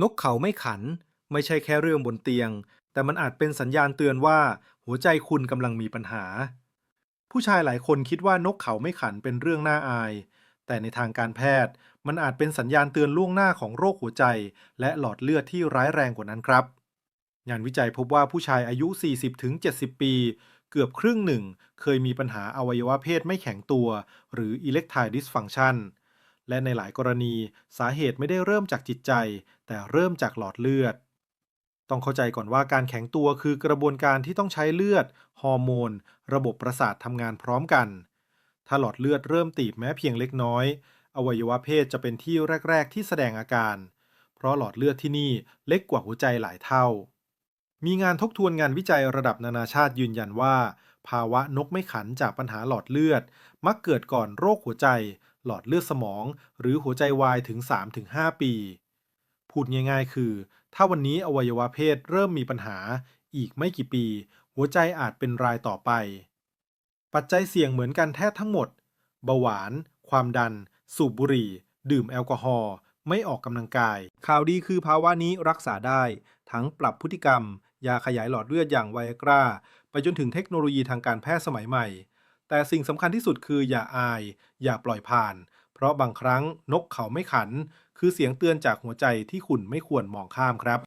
นกเขาไม่ขัน ไม่ใช่แค่เรื่องบนเตียง แต่มันอาจเป็นสัญญาณเตือนว่า หัวใจคุณกำลังมีปัญหา ผู้ชายหลายคนคิดว่านกเขาไม่ขันเป็นเรื่องน่าอาย แต่ในทางการแพทย์ มันอาจเป็นสัญญาณเตือนล่วงหน้าของโรคหัวใจ และหลอดเลือดที่ร้ายแรงกว่านั้นครับ งานวิจัยพบว่าผู้ชายอายุ 40-70 ปี เกือบครึ่งหนึ่ง เคยมีปัญหาอวัยวะเพศไม่แข็งตัว หรือ erectile dysfunction และในหลายกรณีสาเหตุไม่ได้เริ่มจากจิตใจ แต่เริ่มจากหลอดเลือด ต้องเข้าใจก่อนว่าการแข็งตัวคือกระบวนการที่ต้องใช้เลือด ฮอร์โมน ระบบประสาททำงานพร้อมกัน ถ้าหลอดเลือดเริ่มตีบแม้เพียงเล็กน้อย อวัยวะเพศจะเป็นที่แรก ๆ ที่แสดงอาการ เพราะหลอดเลือดที่นี่เล็กกว่าหัวใจหลายเท่า มีงานทบทวนงานวิจัยระดับนานาชาติยืนยันว่า ภาวะนกไม่ขันจากปัญหาหลอดเลือด มักเกิดก่อนโรคหัวใจ หลอดเลือดสมอง หรือหัวใจวายถึง 3-5 ปี พูดง่ายๆ คือ ถ้าวันนี้อวัยวะเพศเริ่มมีปัญหา อีกไม่กี่ปี หัวใจอาจเป็นรายต่อไป ปัจจัยเสี่ยงเหมือนกันแทบทั้งหมด เบาหวาน ความดัน สูบบุหรี่ ดื่มแอลกอฮอล์ไม่ออกกำลังกาย ข่าวดีคือภาวะนี้รักษาได้ ทั้งปรับพฤติกรรม ยาขยายหลอดเลือดอย่างไวอากราไปจนถึงเทคโนโลยีทางการแพทย์สมัยใหม่ แต่สิ่งสำคัญที่สุดคืออย่าอาย อย่าปล่อยผ่าน เพราะบางครั้งนกเขาไม่ขัน คือเสียงเตือนจากหัวใจที่คุณไม่ควรมองข้ามครับ